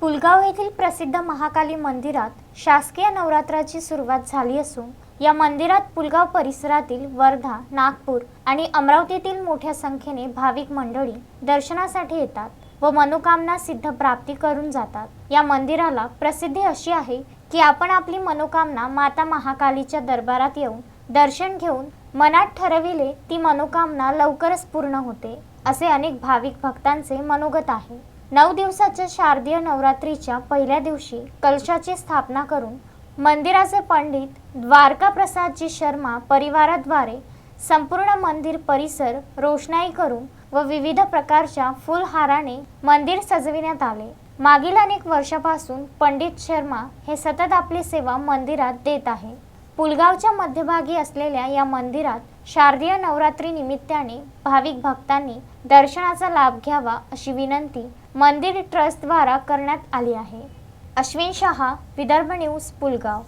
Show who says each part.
Speaker 1: पुलगाव येथील प्रसिद्ध महाकाली मंदिरात शासकीय नवरात्राची सुरुवात झाली असून या मंदिरात पुलगाव परिसरातील वर्धा नागपूर आणि अमरावतीतील मोठ्या संख्येने भाविक मंडळी दर्शनासाठी येतात व मनोकामना सिद्ध प्राप्ती करून जातात. या मंदिराला प्रसिद्धी अशी आहे की आपण आपली मनोकामना माता महाकालीच्या दरबारात येऊन दर्शन घेऊन मनात ठरविले ती मनोकामना लवकरच पूर्ण होते असे अनेक भाविक भक्तांचे मनोगत आहे. नऊ दिवसाच्या शारदीय नवरात्रीच्या पहिल्या दिवशी कलशाची स्थापना करून मंदिराचे पंडित द्वारका प्रसादजी शर्मा परिवाराद्वारे संपूर्ण मंदिर परिसर रोषणाई करून व विविध प्रकारच्या फुलहाराने मंदिर सजविण्यात आले. मागील अनेक वर्षापासून पंडित शर्मा हे सतत आपली सेवा मंदिरात देत आहे. पुलगावच्या मध्यभागी असलेल्या या मंदिरात शारदीय नवरात्री निमित्ताने भाविक भक्तांनी दर्शनाचा लाभ घ्यावा अशी विनंती मंदिर ट्रस्टद्वारा करण्यात आली आहे. अश्विन शहा विदर्भ न्यूज पुलगाव.